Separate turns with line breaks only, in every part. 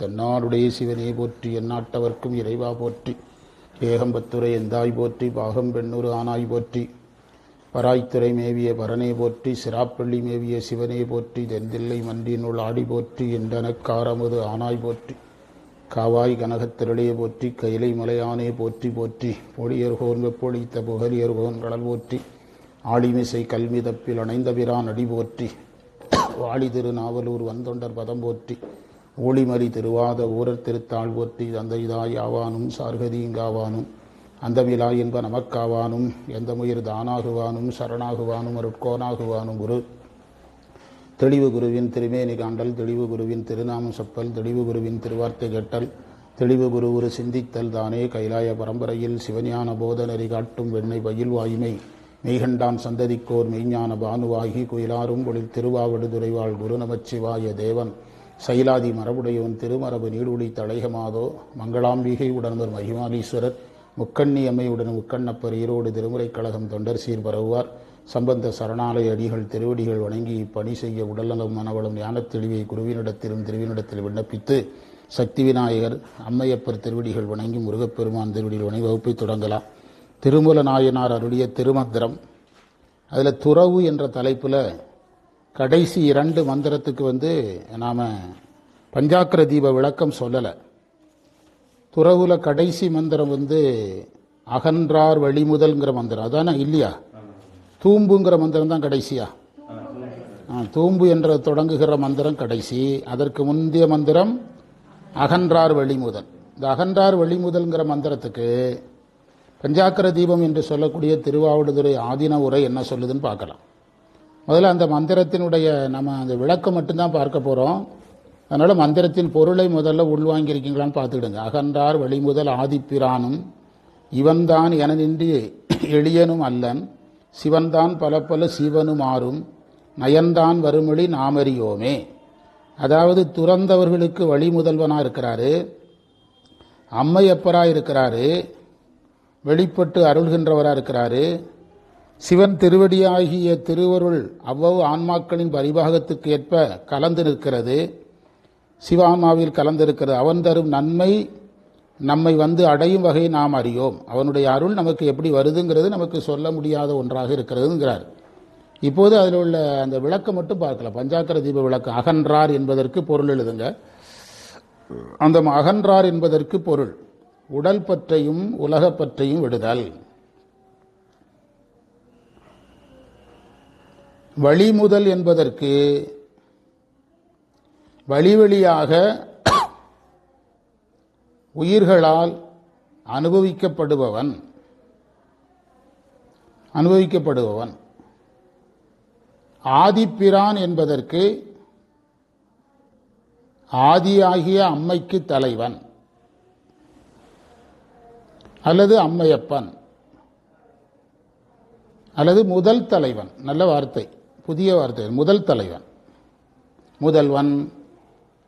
தென்னாடுடைய சிவனே போற்றி எந்நாட்டவர்க்கும் இறைவா போற்றி. ஏகம்பத்துரை எந்தாய் போற்றி பாகம் பெண்ணூறு ஆனாய் போற்றி. பராய்த்துறை மேவிய பரனே போற்றி சிராப்பள்ளி மேவிய சிவனே போற்றி. தெந்தில்லை மன்றினுள் ஆடி போற்றி என்றனக்காரமுது ஆனாய் போற்றி. காவாய் கனகத்திரளே போற்றி கைலை மலையானே போற்றி போற்றி. பொழியர்கோன் வெப்பொழித்த புகழியர்கோன் கடல் போற்றி. ஆளிமிசை கல்மிதப்பில் அணைந்த பிரான் அடி போற்றி. வாழி திருநாவலூர் வந்தொண்டர் பதம் போற்றி ஊழிமறி திருவாத ஊரர் திருத்தாள் போற்றி தந்தைதாய் ஆவானும் சார்கதீங்காவானும் அந்தமிலா என்ப நமக்காவானும் எந்த முயிர் தானாகுவானும் சரணாகுவானும் அருட்கோனாகுவானும் குரு. தெளிவு குருவின் திருமேனி காண்டல் தெளிவு குருவின் திருநாமம் செப்பல் தெளிவு குருவின் திருவார்த்தை கேட்டல் தெளிவு குரு ஒரு சிந்தித்தல் தானே கைலாய பரம்பரையில் சிவஞான போதனறி காட்டும் வெண்ணெய் பயில் வாய்மை மெய்கண்டான் சந்ததிக்கோர் மெய்ஞான பானுவாகி குயிலாரும் பொழில் திருவாவடுதுறைவாள் குரு நமச்சிவாய தேவன். சைலாதி மரபுடையவன் திருமரபு நீடுழி தலைகமாதோ மங்களாம்பிகை உடனர் மகிமாலீஸ்வரர் முக்கண்ணி அம்மையுடன் முக்கண்ணப்பர் ஈரோடு திருமுறைக் கழகம் தொண்டர் சீர் பரவுவார். சம்பந்த சரணாலய அடிகள் திருவடிகள் வணங்கி இப்பணி செய்ய உடல்நலம் மனவளம் ஞானத் தெளிவை குருவினிடத்திலும் திருவினிடத்தில் விண்ணப்பித்து சக்தி விநாயகர் அம்மையப்பர் திருவடிகள் வணங்கி முருகப்பெருமான் திருவடிகள் வணங்கி வகுப்பை தொடங்கலாம். திருமூல நாயனார் அருளிய திருமந்திரம். அதில் துறவு என்ற தலைப்பில் கடைசி இரண்டு மந்திரத்துக்கு வந்து நாம் பஞ்சாக்கர தீப விளக்கம் சொல்லலை. துறவுல கடைசி மந்திரம் வந்து அகன்றார் வழிமுதல்ங்கிற மந்திரம். அதானே இல்லையா? தூம்புங்கிற மந்திரம் தான் கடைசியா? தூம்பு என்ற தொடங்குகிற மந்திரம் கடைசி. அதற்கு முந்தைய மந்திரம் அகன்றார் வழிமுதல் இந்த அகன்றார் வழிமுதல்ங்கிற மந்திரத்துக்கு பஞ்சாக்கர தீபம் என்று சொல்லக்கூடிய திருவாவடுதுறை ஆதீன உரை என்ன சொல்லுதுன்னு பார்க்கலாம். முதல்ல அந்த மந்திரத்தினுடைய நம்ம அந்த விளக்கம் மட்டும்தான் பார்க்க போகிறோம் அதனால் மந்திரத்தின் பொருளை முதல்ல உள்வாங்கியிருக்கீங்களான்னு பார்த்துக்கிடுங்க. அகன்றார் வழிமுதல் ஆதிப்பிரானும் இவன்தான் என நின்று எளியனும் அல்லன் சிவன்தான் பல பல சிவனும் ஆறும் நயன்தான் வருமொழி நாமறியோமே. அதாவது துறந்தவர்களுக்கு வழிமுதல்வனாக இருக்கிறாரு அம்மையப்பராக இருக்கிறாரு வெளிப்பட்டு அருள்கின்றவராக இருக்கிறாரு. சிவன் திருவடியாகிய திருவருள் அவ்வளவு ஆன்மாக்களின் பரிபாகத்துக்கு ஏற்ப கலந்து நிற்கிறது. சிவான்மாவில் கலந்திருக்கிறது. அவன் தரும் நன்மை நம்மை வந்து அடையும் வகை நாம் அறியோம். அவனுடைய அருள் நமக்கு எப்படி வருதுங்கிறது நமக்கு சொல்ல முடியாத ஒன்றாக இருக்கிறதுங்கிறார். இப்போது அதில் உள்ள அந்த விளக்கம் மட்டும் பார்க்கலாம். பஞ்சாக்கர தீப விளக்கம் அகன்றார் என்பதற்கு பொருள் எழுதுங்க. அந்த அகன்றார் என்பதற்கு பொருள். உடல் பற்றையும் உலகப்பற்றையும் விடுதல். வழிமுதல் என்பதற்கு வழிவழியாக உயிர்களால் அனுபவிக்கப்படுபவன் அனுபவிக்கப்படுபவன். ஆதிப்பிரான் என்பதற்கு ஆதியாகிய அம்மைக்கு தலைவன். அல்லது அம்மையப்பன். அல்லது முதல் தலைவன். நல்ல வார்த்தை. புதிய வார்த்தை. முதல் தலைவன். முதல்வன்.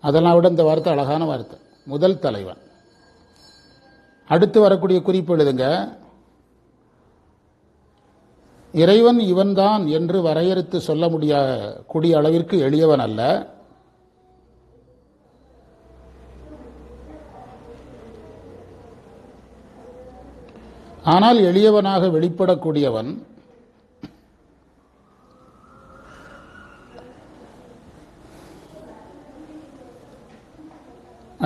அதெல்லாம் விட இந்த வார்த்தை அழகான வார்த்தை. முதல் தலைவன். அடுத்து வரக்கூடிய குறிப்பு எழுதுங்க. இறைவன் இவன்தான் என்று வரையறுத்து சொல்ல முடியாத கூடிய அளவிற்கு எளியவன் அல்ல. ஆனால் எளியவனாக வெளிப்படக்கூடியவன்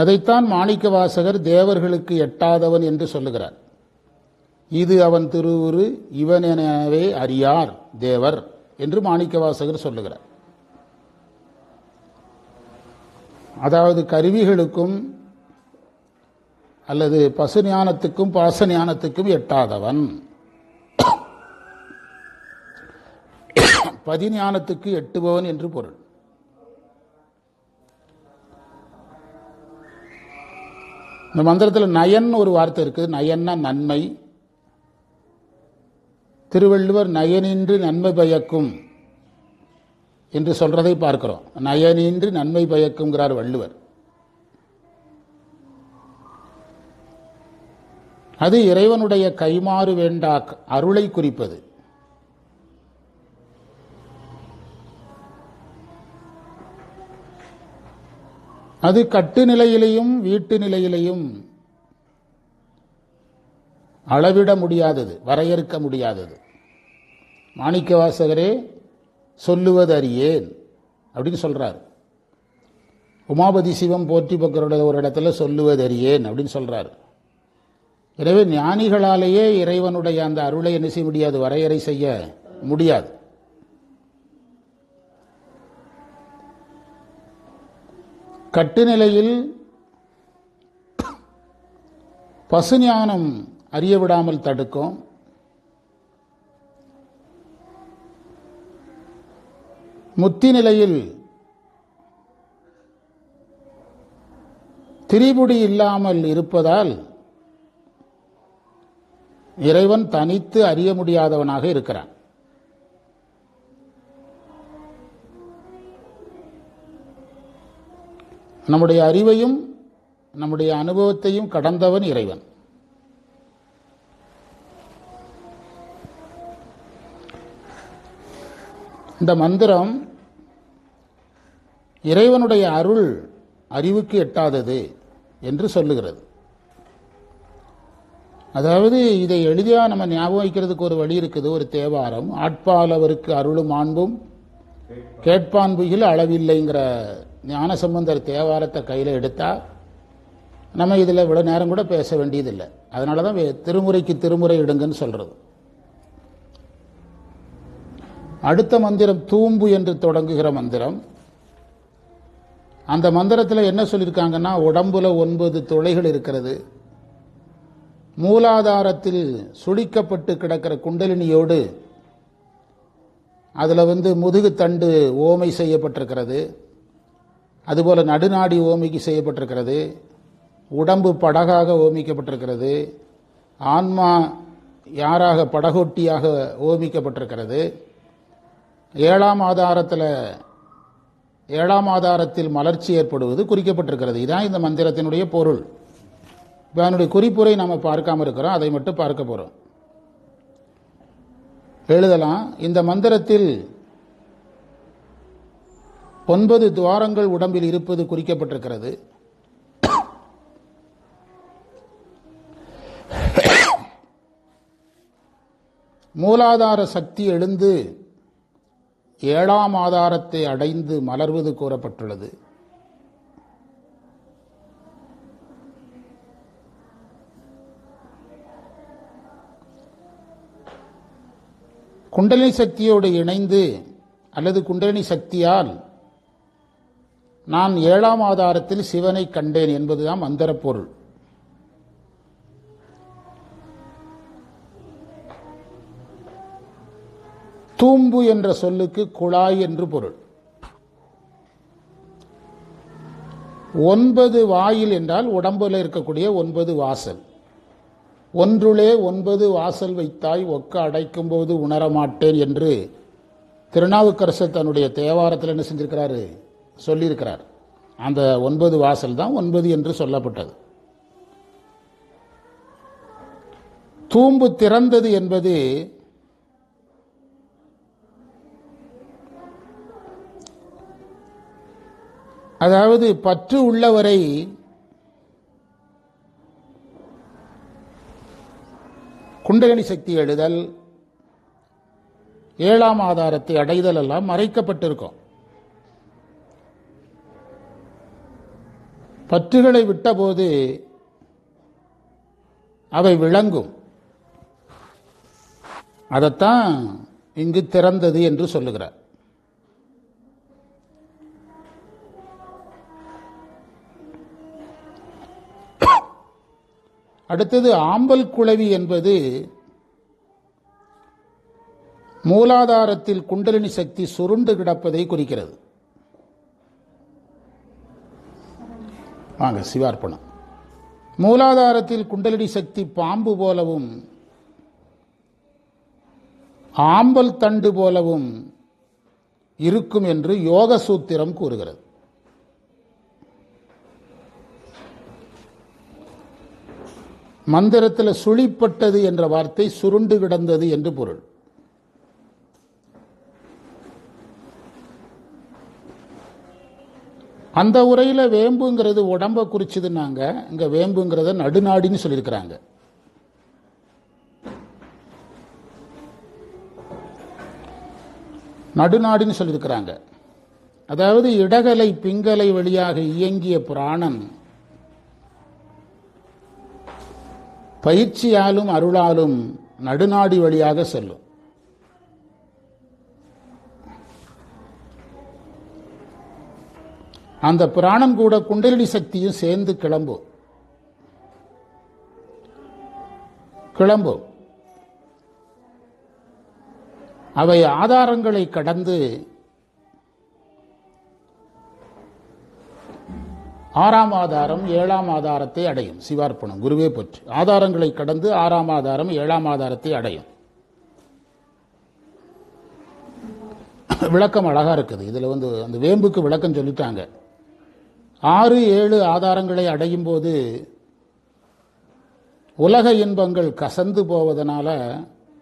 அதைத்தான் மாணிக்க வாசகர் தேவர்களுக்கு எட்டாதவன் என்று சொல்லுகிறார். இது அவன் திருவுரு இவன் எனவே அறியார் தேவர் என்று மாணிக்க வாசகர் சொல்லுகிறார். அதாவது கருவிகளுக்கும் அல்லது பசு ஞானத்துக்கும் பாச ஞானத்துக்கும் எட்டாதவன். பதிஞானத்துக்கு எட்டுபவன் என்று பொருள். இந்த மந்திரத்தில் நயன் ஒரு வார்த்தை இருக்குது. நயன்னா நன்மை. திருவள்ளுவர் நயனின்றி நன்மை பயக்கும் என்று சொல்றதை பார்க்கிறோம். நயனின்றி நன்மை பயக்குங்கிறார் வள்ளுவர். அது இறைவனுடைய கைமாறு வேண்டா அருளை குறிப்பது. அது கட்டு நிலையிலையும் வீட்டு நிலையிலையும் அளவிட முடியாதது வரையறுக்க முடியாதது. மாணிக்க வாசகரே சொல்லுவது அறியேன் அப்படின்னு சொல்றார். உமாபதி சிவம் போற்றி பக்கரோட ஒரு இடத்துல சொல்லுவது அறியேன் அப்படின்னு சொல்கிறார் எனவே ஞானிகளாலேயே இறைவனுடைய அந்த அருளை என்ன செய்ய முடியாது? வரையறை செய்ய முடியாது. கட்டுநிலையில் பசுஞானம் அறிய விடாமல் தடுக்கும். முத்தி நிலையில் திரிபுடி இல்லாமல் இருப்பதால் இறைவன் தனித்து அறிய முடியாதவனாக இருக்கிறான். நம்முடைய அறிவையும் நம்முடைய அனுபவத்தையும் கடந்தவன் இறைவன். இந்த மந்திரம் இறைவனுடைய அருள் அறிவுக்கு எட்டாதது என்று சொல்லுகிறது. அதாவது இதை எளிதாக நம்ம ஞாபகம் வைக்கிறதுக்கு ஒரு வழி இருக்குது ஒரு தேவாரம். ஆட்பால் அவருக்கு அருளும் அன்பும் கேட்பான்புகில் அளவில்லைங்கிற ஞானசம்பந்தர் தேவாரத்தை கையில் எடுத்தா நம்ம இதில் இவ்வளோ நேரம் கூட பேச வேண்டியதில்லை. அதனால தான் வே- திருமுறைக்கு திருமுறை இடுங்கன்னு சொல்றது. அடுத்த மந்திரம் தூம்பு என்று தொடங்குகிற மந்திரம். அந்த மந்திரத்தில் என்ன சொல்லியிருக்காங்கன்னா உடம்புல ஒன்பது துளைகள் இருக்கிறது. மூலாதாரத்தில் சுழிக்கப்பட்டு கிடக்கிற குண்டலினியோடு அதில் வந்து முதுகு தண்டு ஓமை செய்யப்பட்டிருக்கிறது. அதுபோல் நடுநாடி ஓமிக்கு செய்யப்பட்டிருக்கிறது. உடம்பு படகாக ஓமிக்கப்பட்டிருக்கிறது. ஆன்மா யாராக படகொட்டியாக ஓமிக்கப்பட்டிருக்கிறது. ஏழாம் ஆதாரத்தில் ஏழாம் ஆதாரத்தில் மலர்ச்சி ஏற்படுவது குறிக்கப்பட்டிருக்கிறது. இதுதான் இந்த மந்திரத்தினுடைய பொருள். இப்போ அதனுடைய குறிப்புரை நம்ம பார்க்காம இருக்கிறோம். அதை மட்டும் பார்க்க போகிறோம் எழுதலாம் இந்த மந்திரத்தில் ஒன்பது துவாரங்கள் உடம்பில் இருப்பது குறிக்கப்பட்டிருக்கிறது. மூலாதார சக்தி எழுந்து ஏழாம் ஆதாரத்தை அடைந்து மலர்வது கூறப்பட்டுள்ளது. குண்டலினி சக்தியோடு இணைந்து அல்லது குண்டலினி சக்தியால் நான் ஏழாம் ஆதாரத்தில் சிவனை கண்டேன் என்பதுதான் மந்திர பொருள். தூம்பு என்ற சொல்லுக்கு குழாய் என்று பொருள். ஒன்பது வாயில் என்றால் உடம்புல இருக்கக்கூடிய ஒன்பது வாசல். ஒன்றுளே ஒன்பது வாசல் வைத்தாய் ஒக்க அடைக்கும் போது உணரமாட்டேன் என்று திருநாவுக்கரசர் தன்னுடைய தேவாரத்தில் என்ன செஞ்சிருக்கிறாரு? சொல்லியிருக்கிறார். அந்த ஒன்பது வாசல் தான் ஒன்பது என்று சொல்லப்பட்டது. தூம்பு திறந்தது என்பது அதாவது பற்று உள்ளவரை குண்டலினி சக்தி எழுதல் ஏழாம் ஆதாரத்தை அடைதல் எல்லாம் மறைக்கப்பட்டிருக்கும். பற்றுகளை விட்டபோது அவை விளங்கும். அதைத்தான் இங்கு திறந்தது என்று சொல்லுகிறார். அடுத்தது ஆம்பல் குளவி என்பது மூலாதாரத்தில் குண்டலினி சக்தி சுருண்டு கிடப்பதை குறிக்கிறது. வாங்க சிவார்ப்பணம். மூலாதாரத்தில் குண்டலினி சக்தி பாம்பு போலவும் ஆம்பல் தண்டு போலவும் இருக்கும் என்று யோக சூத்திரம் கூறுகிறது. மந்திரத்தில் சுழிப்பட்டது என்ற வார்த்தை சுருண்டு கிடந்தது என்று பொருள். அந்த உரையில் வேம்புங்கிறது உடம்ப குறிச்சதுன்னாங்க. இங்கே வேம்புங்கிறத நடுநாடின்னு சொல்லியிருக்கிறாங்க. நடுநாடின்னு சொல்லியிருக்கிறாங்க. அதாவது இடகலை பிங்கலை வழியாக இயங்கிய புராணம் பயிற்சியாலும் அருளாலும் நடுநாடி வழியாக செல்லும். அந்த பிராணம் கூட குண்டலினி சக்தியும் சேர்ந்து கிளம்பும் கிளம்பும் அவை ஆதாரங்களை கடந்து ஆறாம் ஆதாரம் ஏழாம் ஆதாரத்தை அடையும். சிவார்ப்பணம். குருவே பற்றி. ஆதாரங்களை கடந்து ஆறாம் ஆதாரம் ஏழாம் ஆதாரத்தை அடையும். விளக்கம் அழகா இருக்குது. இதுல வந்து அந்த வேம்புக்கு விளக்கம் சொல்லிட்டாங்க. ஆறு ஏழு ஆதாரங்களை அடையும் போது உலக இன்பங்கள் கசந்து போவதனால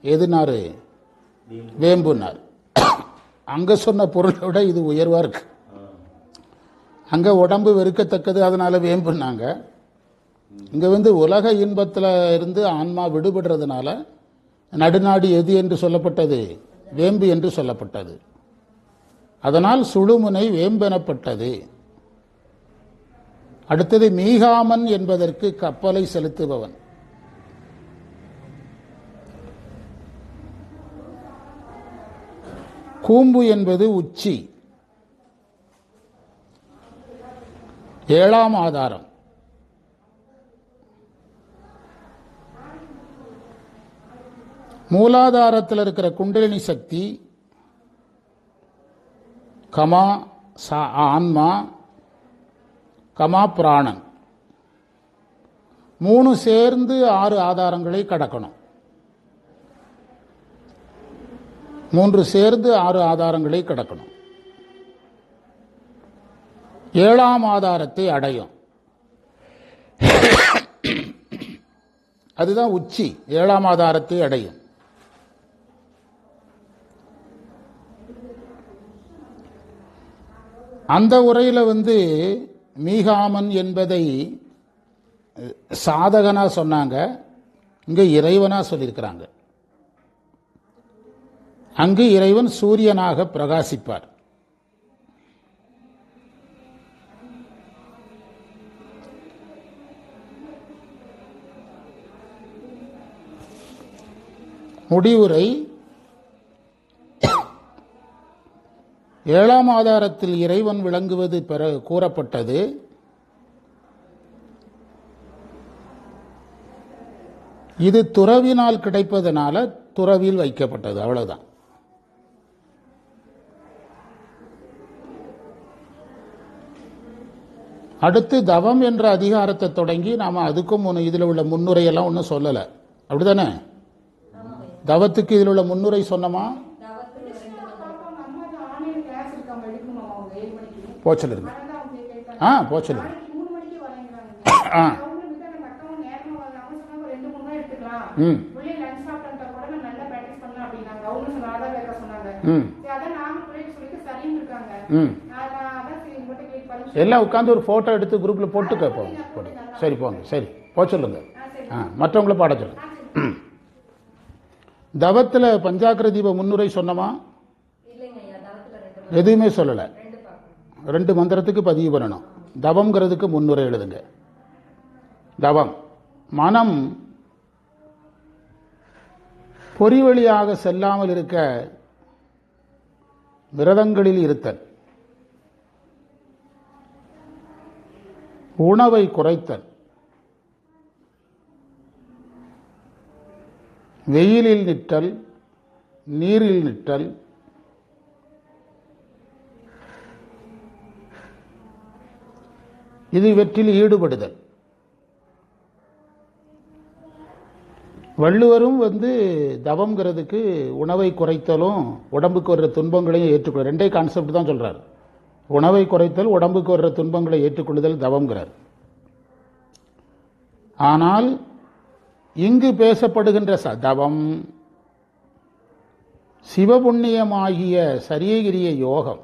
எதுனாரு? வேம்புனார் அங்க சொன்ன பொருளை விட இது உயர்வா இருக்கு. அங்கே உடம்பு வெறுக்கத்தக்கது அதனால வேம்புனாங்க. இங்கே வந்து உலக இன்பத்தில் இருந்து ஆன்மா விடுபடுறதுனால நடுநாடு எது என்று சொல்லப்பட்டது? வேம்பு என்று சொல்லப்பட்டது. அதனால் சுழுமுனை வேம்பெனப்பட்டது. அடுத்தது மீகாமன் என்பதற்கு கப்பலை செலுத்துபவன். கூம்பு என்பது உச்சி. ஏழாம் ஆதாரம். மூலாதாரத்தில் இருக்கிற குண்டலினி சக்தி கமா சா ஆன்மா கமா பிராணன். மூணு சேர்ந்து ஆறு ஆதாரங்களை கடக்கணும். மூன்று சேர்ந்து ஆறு ஆதாரங்களை கடக்கணும். ஏழாம் ஆதாரத்தை அடையும். அதுதான் உச்சி. ஏழாம் ஆதாரத்தை அடையும். அந்த உரையில் வந்து மீகாமன் என்பதை சாதகனாக சொன்னாங்க. இங்கே இறைவனாக சொல்லியிருக்கிறாங்க. அங்கு இறைவன் சூரியனாக பிரகாசிப்பார். முடிவுரை ஏழாம் ஆதாரத்தில் இறைவன் விளங்குவது பெற கூறப்பட்டது. இது துறவினால் கிடைப்பதனால துறவியில் வைக்கப்பட்டது அவ்வளவுதான். அடுத்து தவம் என்ற அதிகாரத்தை தொடங்கி நாம அதுக்கும் ஒன்று இதில் உள்ள முன்னுரையெல்லாம் ஒன்றும் சொல்லலை. அப்படிதானே தவத்துக்கு இதில் உள்ள முன்னுரை சொன்னமா? போச்சலிருங்க. ஆ போச்சலிருங்க. ஆ. ம். ம். ம். எல்லாம் உட்காந்து ஒரு ஃபோட்டோ எடுத்து குரூப்பில் போட்டு போங்க சரி போங்க சரி. போக ஆ மற்றவங்கள பாட சொல்லுங்கள் ம். தவத்தில் பஞ்சாக்கிர தீப முன்னுரை சொன்னமா எதுவுமே சொல்லலை. ரெண்டு மந்திரத்துக்கு பதிவு பண்ணணும். தவங்கிறதுக்கு முன்னுரை எழுதுங்க. தவம். மனம் பொறி வழியாக செல்லாமல் இருக்க விரதங்களில் இருத்தல். உணவை குறைத்தல். வெயிலில் நிற்றல் நீரில் நிற்றல். இது இவற்றில் ஈடுபடுதல். வள்ளுவரும் வந்து தவங்கிறதுக்கு உணவை குறைத்தலும் உடம்புக்கு வர்ற துன்பங்களையும் ஏற்றுக்கொள்ள ரெண்டே கான்செப்ட் தான் சொல்கிறார் உணவை குறைத்தல் உடம்புக்கு வர்ற துன்பங்களை ஏற்றுக்கொள்ளுதல் தவங்கிறார் ஆனால் இங்கு பேசப்படுகின்ற சதவம் சிவபுண்ணியமாகிய சரியகிரிய யோகம்.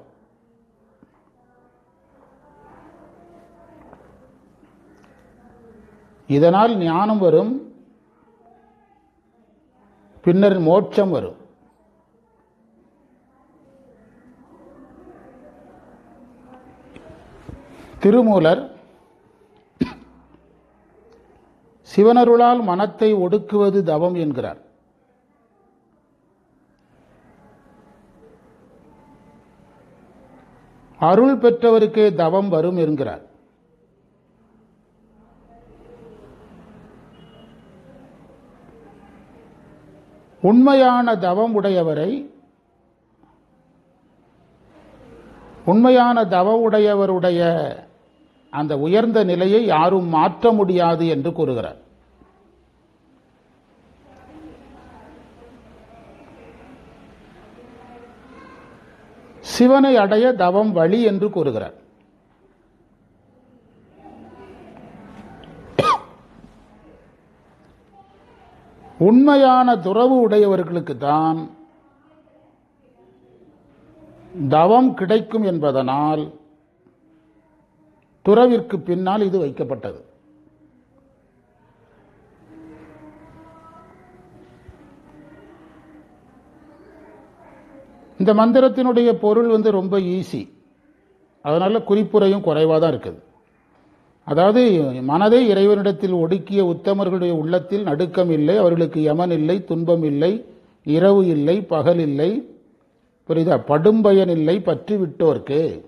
இதனால் ஞானம் வரும் பின்னர் மோட்சம் வரும். திருமூலர் சிவனருளால் மனத்தை ஒடுக்குவது தவம் என்கிறார். அருள் பெற்றவருக்கே தவம் வரும் என்கிறார். உண்மையான தவம் உடையவரை உண்மையான தவம் உடையவருடைய அந்த உயர்ந்த நிலையை யாரும் மாற்ற முடியாது என்று கூறுகிறார். சிவனை அடைய தவம் வழி என்று கூறுகிறார். உண்மையான துறவு உடையவர்களுக்கு தான் தவம் கிடைக்கும் என்பதனால் துறவிற்கு பின்னால் இது வைக்கப்பட்டது. இந்த மந்திரத்தினுடைய பொருள் வந்து ரொம்ப ஈஸி. அதனால் குறிப்புரையும் குறைவாக தான் இருக்குது. அதாவது மனதை இறைவனிடத்தில் ஒடுக்கிய உத்தமர்களுடைய உள்ளத்தில் நடுக்கம் இல்லை அவர்களுக்கு யமன் இல்லை துன்பம் இல்லை இரவு இல்லை பகல் இல்லை. புரியுதா? படும்பயன் இல்லை பற்றி விட்டோர்க்கு.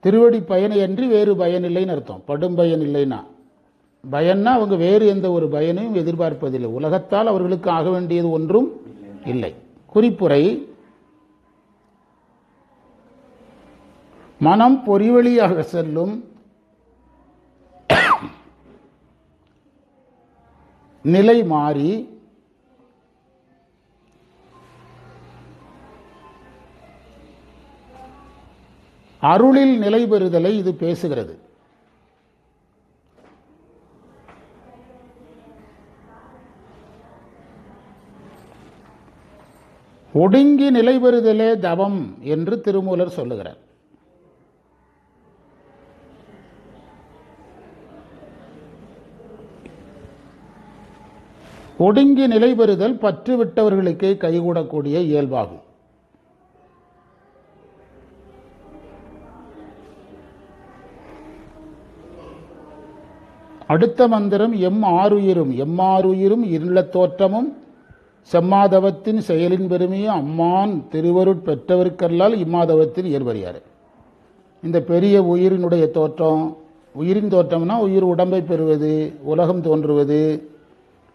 திருவடி பயனை அன்றி வேறு பயன் இல்லைன்னு அர்த்தம். படும்பயன் இல்லைன்னா. பயன்னா அவங்க வேறு எந்த ஒரு பயனையும் எதிர்பார்ப்பதில்லை. உலகத்தால் அவர்களுக்கு ஆக வேண்டியது ஒன்றும் இல்லை. குறிப்புரை மனம் பொறிவழியாக செல்லும் நிலை மாறி அருளில் நிலை பெறுதலை இது பேசுகிறது. ஒடுங்கி நிலை பெறுதலே தவம் என்று திருமூலர் சொல்லுகிறார். ஒடுங்கி நிலை பெறுதல் பற்று விட்டவர்களுக்கே கைகூடக்கூடிய இயல்பாகும். அடுத்த மந்திரம் எம் ஆறுயிரும் எம்மாறுயிரும் இருளத் தோற்றமும் செம்மாதவத்தின் செயலின் பெருமையும் அம்மான் திருவருட் பெற்றவருக்கல்லால் இம்மாதவத்தில் இயல்பறியார் இந்த பெரிய உயிரினுடைய தோற்றம் உயிரின் தோற்றம்னா உயிர் உடம்பை பெறுவது உலகம் தோன்றுவது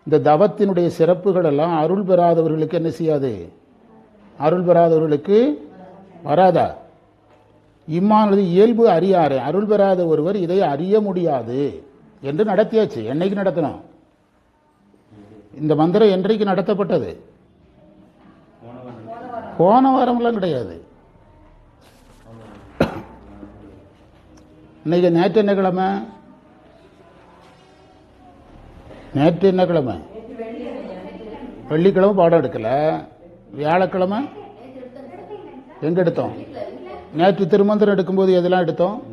இந்த தவத்தினுடைய சிறப்புகள் எல்லாம் அருள் பெறாதவர்களுக்கு என்ன செய்யாது? அருள் பெறாதவர்களுக்கு வராதா? இம்மானது இயல்பு அறியாறு. அருள் பெறாத ஒருவர் இதை அறிய முடியாது என்று நடத்தியாச்சு. என்னைக்கு நடத்தணும்? இந்த மந்திரம் என்றைக்கு நடத்தப்பட்டது? போன வாரம்லாம் கிடையாது. இன்னைக்கு ஞாயிற்று என்ன கிழமை நேற்று என்ன கிழமை? வெள்ளிக்கிழமை பாடம் எடுக்கல. வியாழக்கிழமை? எங்க எடுத்தோம்? நேற்று திருமந்திரம் எடுக்கும்போது எதெல்லாம் எடுத்தோம்?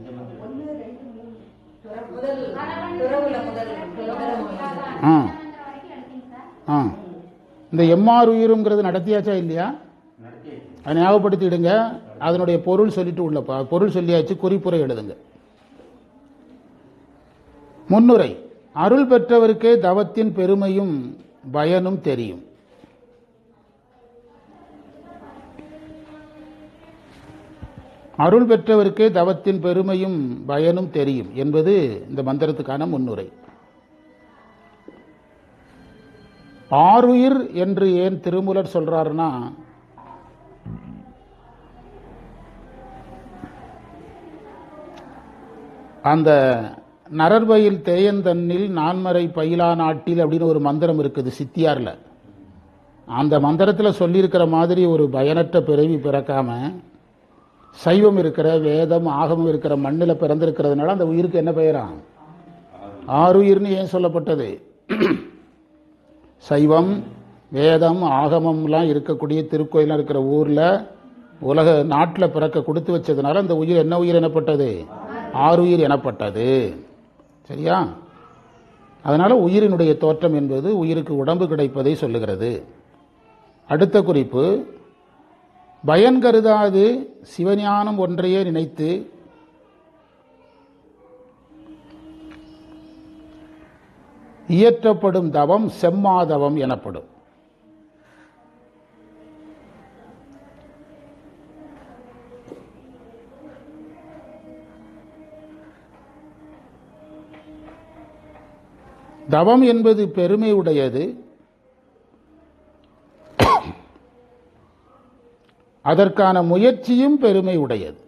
ஆ. ஆ. இந்த எம்ஆர் உயிருங்கிறது நடத்தியாச்சா இல்லையா? அதை ஞாபகப்படுத்திடுங்க. அதனுடைய பொருள் சொல்லிட்டு உள்ள பொருள் சொல்லியாச்சு. குறிப்புரை எழுதுங்க. முன்னுரை. அருள் பெற்றவருக்கே தவத்தின் பெருமையும் பயனும் தெரியும். அருள் பெற்றவருக்கே தவத்தின் பெருமையும் பயனும் தெரியும் என்பது இந்த மந்திரத்துக்கான முன்னுரை. ஆறுயிர் என்று ஏன் திருமூலர் சொல்றாருன்னா அந்த நரர்பயில் தேயந்தன்னில் நான்மறை பயிலா நாட்டில் அப்படின்னு ஒரு மந்திரம் இருக்குது சித்தியாரில். அந்த மந்திரத்தில் சொல்லியிருக்கிற மாதிரி ஒரு பயனற்ற பிறவி பிறக்காம சைவம் இருக்கிற வேதம் ஆகமம் இருக்கிற மண்ணில் பிறந்திருக்கிறதுனால அந்த உயிருக்கு என்ன பெயரா? ஆறுயிர்னு ஏன் சொல்லப்பட்டது? சைவம் வேதம் ஆகமம்லாம் இருக்கக்கூடிய திருக்கோயிலாம் இருக்கிற ஊரில் உலக நாட்டில் பிறக்க கொடுத்து வச்சதுனால அந்த உயிர் என்ன உயிர் எனப்பட்டது? ஆறுயிர் எனப்பட்டது. சரியா? அதனால் உயிரினுடைய தோற்றம் என்பது உயிருக்கு உடம்பு கிடைப்பதை சொல்லுகிறது. அடுத்த குறிப்பு பயன் கருதாது சிவஞானம் ஒன்றையே நினைத்து. இயற்றப்படும் தவம் செம்மாதவம் எனப்படும். தவம் என்பது பெருமை உடையது அதற்கான முயற்சியும் பெருமை உடையது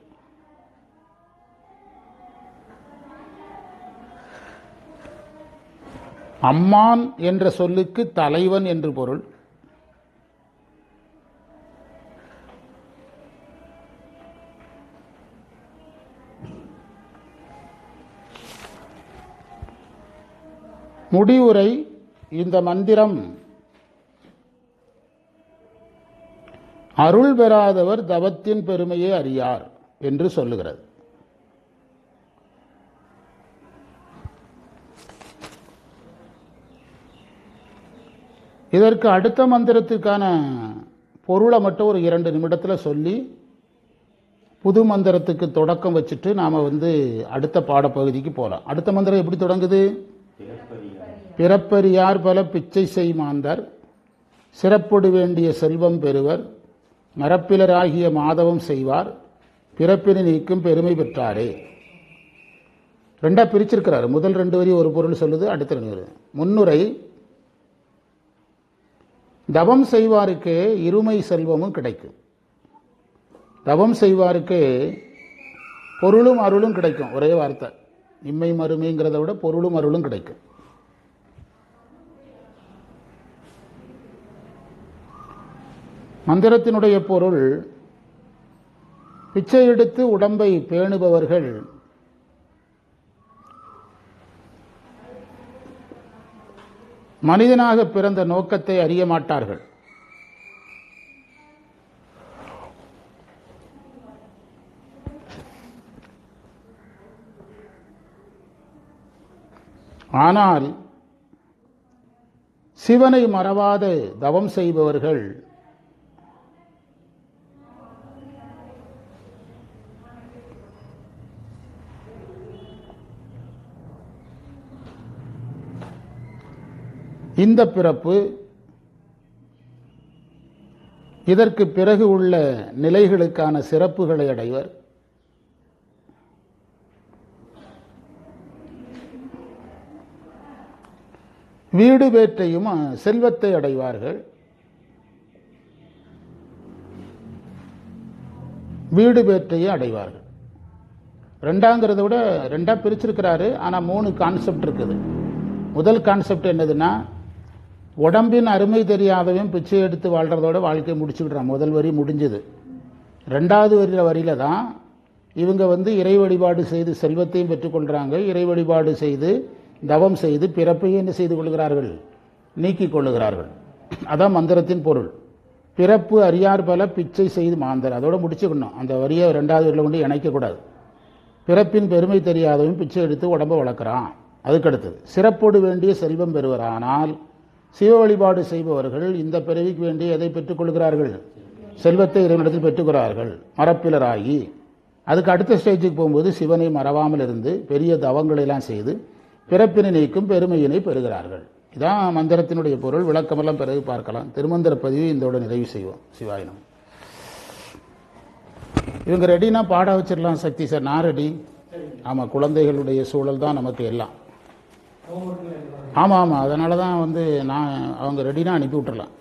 அம்மான் என்ற சொல்லுக்கு தலைவன் என்று பொருள். முடிவுரை இந்த மந்திரம். அருள் பெறாதவர் தவத்தின் பெருமையை அறியார் என்று சொல்லுகிறது. இதற்கு அடுத்த மந்திரத்துக்கான பொருளை மட்டும் ஒரு இரண்டு நிமிடத்தில் சொல்லி புது மந்திரத்துக்கு தொடக்கம் வச்சுட்டு நாம் வந்து அடுத்த பாடப்பகுதிக்கு போகலாம் அடுத்த மந்திரம் எப்படி தொடங்குது? பிறப்பறியார். பல பிச்சை செய் மாந்தர். சிறப்பொடு வேண்டிய செல்வம் பெறுவர். மரப்பிலராகிய மாதவம் செய்வார். பிறப்பினை நீக்கும் பெருமை பெற்றாரே. ரெண்டா பிரிச்சிருக்கிறார். முதல் ரெண்டு வரி ஒரு பொருள் சொல்லுது அடுத்த ரெண்டு வரி. முன்னுரை தவம் செய்வாருக்கே இருமை செல்வமும் கிடைக்கும். தவம் செய்வாருக்கே பொருளும் அருளும் கிடைக்கும். ஒரே வார்த்தை. இம்மை மறுமைங்கிறத விட பொருளும் அருளும் கிடைக்கும். மந்திரத்தினுடைய பொருள் பிச்சை எடுத்து உடம்பை பேணுபவர்கள் மனிதனாக பிறந்த நோக்கத்தை அறிய மாட்டார்கள். ஆனால் சிவனை மறவாத தவம் செய்பவர்கள் இந்த பிறப்பு இதற்கு பிறகு உள்ள நிலைகளுக்கான சிறப்புகளை அடைவர். வீடு பேற்றையும் செல்வத்தை அடைவார்கள். வீடு பேற்றையும் அடைவார்கள். ரெண்டாங்கிறத விட ரெண்டாக பிரிச்சிருக்கிறாரு ஆனால் மூணு கான்செப்ட் இருக்குது. முதல் கான்செப்ட் என்னதுன்னா உடம்பின் அருமை தெரியாதவன் பிச்சை எடுத்து வாழ்கிறதோட வாழ்க்கையை முடிச்சு விடுறான் முதல் வரி முடிஞ்சது. ரெண்டாவது வரியில வரியில் தான் இவங்க வந்து இறை வழிபாடு செய்து செல்வத்தையும் பெற்றுக்கொள்கிறாங்க இறை வழிபாடு செய்து தவம் செய்து பிறப்பையும் என்ன செய்து கொள்கிறார்கள்? நீக்கிக் கொள்ளுகிறார்கள். அதான் மந்திரத்தின் பொருள். பிறப்பு அறியார் பல பிச்சை செய்து மாந்தர். அதோடு முடிச்சுக்கணும். அந்த வரியை ரெண்டாவது வரியில் கொண்டு இணைக்கக்கூடாது பிறப்பின் பெருமை தெரியாதவன் பிச்சை எடுத்து உடம்பை வளர்க்குறான். அதுக்கடுத்தது சிறப்போடு வேண்டிய செல்வம் பெறுவரானால் சிவ வழிபாடு செய்பவர்கள் இந்த பிறவிக்கு வேண்டிய எதை பெற்றுக்கொள்கிறார்கள் செல்வத்தை இறைவனிடத்தில் பெற்றுக்கிறார்கள். மரப்பிலராகி. அதுக்கு அடுத்த ஸ்டேஜுக்கு போகும்போது சிவனை மறவாமல் இருந்து பெரிய தவங்களெல்லாம் செய்து பிறப்பினை நீக்கும் பெருமையினை பெறுகிறார்கள். இதான் மந்திரத்தினுடைய பொருள். விளக்கமெல்லாம் பிறகு பார்க்கலாம். திருமந்திர பதிவு இதோட நிறைவு செய்வோம். சிவாயினம். இவங்க ரெடினா பாட வச்சிடலாம் சக்தி சார். நான் ரெடி ஆமாம் குழந்தைகளுடைய சூழல் தான் நமக்கு எல்லாம். ஆமாம் ஆமாம் அதனால தான் வந்து நான் அவங்க ரெடினா அனுப்பி விட்டுறலாம்.